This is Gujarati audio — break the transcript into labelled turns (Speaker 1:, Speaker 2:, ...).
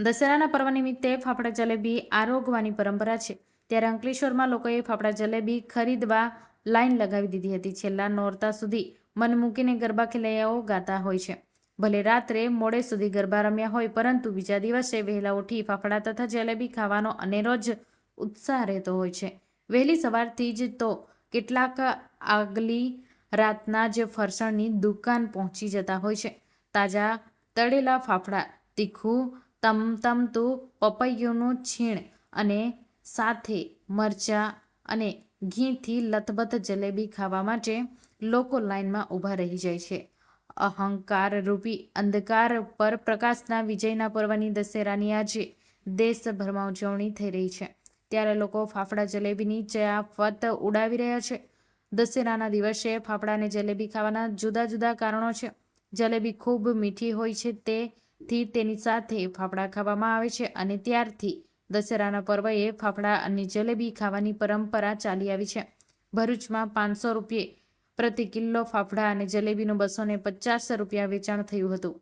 Speaker 1: દશેરાના પર્વ નિમિત્તે ફાફડા જલેબી આરોગવાની પરંપરા છે. ત્યારે અંકલેશ્વરમાં લોકોએ ફાફડા જલેબી ખરીદવા લાઈન લગાવી દીધી હતી. છેલ્લા નોરતા સુધી મન મૂકીને ગરબા ખેલૈયાઓ ગાતા હોય છે. ભલે રાત્રે મોડે સુધી ગરબા રમ્યા હોય, પરંતુ બીજા દિવસે વહેલા ઉઠી ફાફડા તથા જલેબી ખાવાનો અનેરો જ ઉત્સાહ રહેતો હોય છે. વહેલી સવારથી જ તો કેટલાક આગલી રાતના જ ફરસાણની દુકાન પહોંચી જતા હોય છે. તાજા તળેલા ફાફડા તીખું તમતમતું પપૈયુંનું છીણ અને સાથે મરચાં અને ઘીથી લથબથ જલેબી ખાવા માટે લોકો લાઈનમાં ઊભા રહી જાય છે. અહંકારરૂપી અંધકાર પર પ્રકાશના વિજયના પર્વની દશેરાની આજે દેશભરમાં ઉજવણી થઈ રહી છે. ત્યારે લોકો ફાફડા જલેબીની જયાફત ઉડાવી રહ્યા છે. દશેરાના દિવસે ફાફડા અને જલેબી ખાવાના જુદા જુદા કારણો છે. જલેબી ખૂબ મીઠી હોય છે તેથી તેની સાથે ફાફડા ખાવામાં આવે છે અને ત્યારથી દશેરાના પર્વએ ફાફડા અને જલેબી ખાવાની પરંપરા ચાલી આવી છે. ભરૂચમાં પાંચસો રૂપિયે પ્રતિ કિલ્લો ફાફડા અને જલેબીનું બસો ને પચાસ રૂપિયા વેચાણ થયું હતું.